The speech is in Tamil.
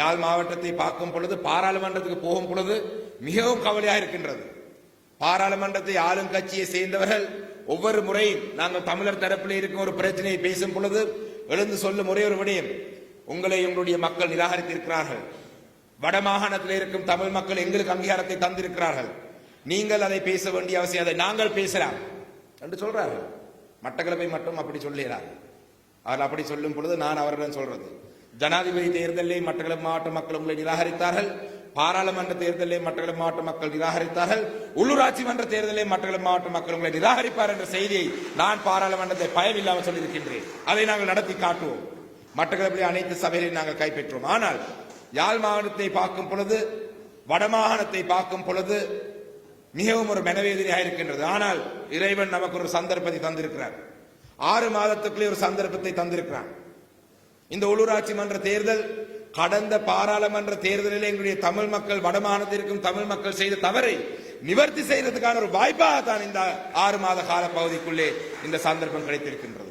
யாழ் மாவட்டத்தை பார்க்கும் பொழுது பாராளுமன்றத்துக்கு போகும் பொழுது மிகவும் கவலையாக இருக்கின்றது. பாராளுமன்றத்தை ஆளும் கட்சியை சேர்ந்தவர்கள் ஒவ்வொரு முறையும் நாங்கள் தமிழர் தரப்பில் இருக்கும் ஒரு பிரச்சனையை பேசும் பொழுது எழுந்து சொல்லும் ஒரே ஒரு விடயம். உங்களை உங்களுடைய மக்கள் நிராகரித்திருக்கிறார்கள். வடமாகாணத்தில் இருக்கும் தமிழ் மக்கள் எங்களுக்கு அங்கீகாரத்தை தந்திருக்கிறார்கள். நீங்கள் அதை பேச வேண்டிய அவசியம் அதை நாங்கள் பேசலாம் என்று சொல்றார்கள். மட்டக்களப்பை மட்டும் அப்படி சொல்லுகிறார் அவர் அப்படி சொல்லும் பொழுது நான் அவரிடம் சொல்றது. ஜனாதிபதி தேர்தலில் மட்டக்களப்பு மாவட்ட மக்கள் உங்களை நிராகரித்தார்கள். பாராளுமன்ற தேர்தலில் மட்டக்களப்பு மாவட்ட மக்கள் நிராகரித்தார்கள். உள்ளூராட்சி மன்ற தேர்தலில் மட்டக்களப்பு மாவட்ட மக்கள் உங்களை நிராகரிப்பார் என்ற செய்தியை நான் பாராளுமன்றத்தை பயமில்லாமல் சொல்லியிருக்கின்றேன். அதை நாங்கள் நடத்தி காட்டுவோம். மட்டக்களப்பிலே அனைத்து சபைகளையும் நாங்கள் கைப்பற்றுவோம். ஆனால் யாழ் மாவட்டத்தை பார்க்கும் பொழுது வடமாகாணத்தை பார்க்கும் பொழுது மிகவும் ஒரு மனவேதனையாக இருக்கின்றது. ஆனால் இறைவன் நமக்கு ஒரு சந்தர்ப்பத்தை தந்திருக்கிறார். ஆறு மாதத்துக்குள்ளே ஒரு சந்தர்ப்பத்தை தந்திருக்கிறான். இந்த உள்ளூராட்சி மன்ற தேர்தல் கடந்த பாராளுமன்ற தேர்தலில் எங்களுடைய தமிழ் மக்கள் வடமானத்திற்கும் தமிழ் மக்கள் செய்த தவறை நிவர்த்தி செய்யறதுக்கான ஒரு வாய்ப்பாக தான் இந்த ஆறு மாத கால பகுதிக்குள்ளே இந்த சந்தர்ப்பம் கிடைத்திருக்கின்றது.